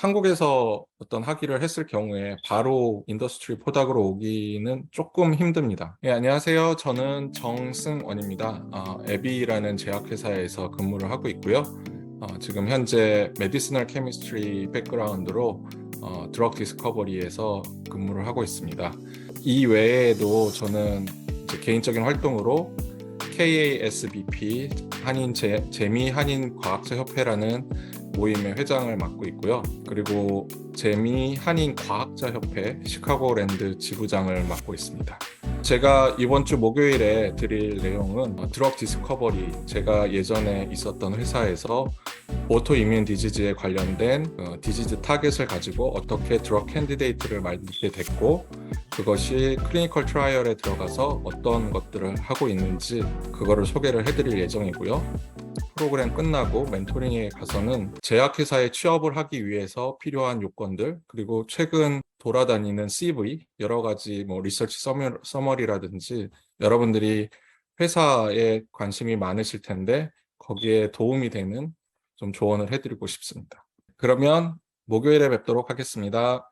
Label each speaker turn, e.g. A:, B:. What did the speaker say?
A: 한국에서 어떤 학위를 했을 경우에 바로 인더스트리 포닥으로 오기는 조금 힘듭니다. 예, 안녕하세요. 저는 정승원입니다. 어, 에비라는 제약회사에서 근무를 하고 있고요. 어, 지금 현재 메디시널 케미스트리 백그라운드로 어, 드럭 디스커버리에서 근무를 하고 있습니다. 이 외에도 저는 개인적인 활동으로 KASBP 한인 제, 재미 한인 과학자 협회라는 모임의 회장을 맡고 있고요. 그리고 재미 한인 과학자 협회 시카고랜드 지부장을 맡고 있습니다. 제가 이번 주 목요일에 드릴 내용은 어, 드럭 디스커버리 제가 예전에 있었던 회사에서 오토 이뮨 디지즈에 관련된 어, 디지즈 타겟을 가지고 어떻게 드럭 캔디데이트를 만들게 됐고 그것이 클리니컬 트라이얼에 들어가서 어떤 것들을 하고 있는지 그거를 소개를 해드릴 예정이고요. 프로그램 끝나고 멘토링에 가서는 제약회사에 취업을 하기 위해서 필요한 요건들 그리고 최근 돌아다니는 CV 여러 가지 뭐 리서치 서머, 서머리라든지 여러분들이 회사에 관심이 많으실 텐데 거기에 도움이 되는 좀 조언을 해드리고 싶습니다. 그러면 목요일에 뵙도록 하겠습니다.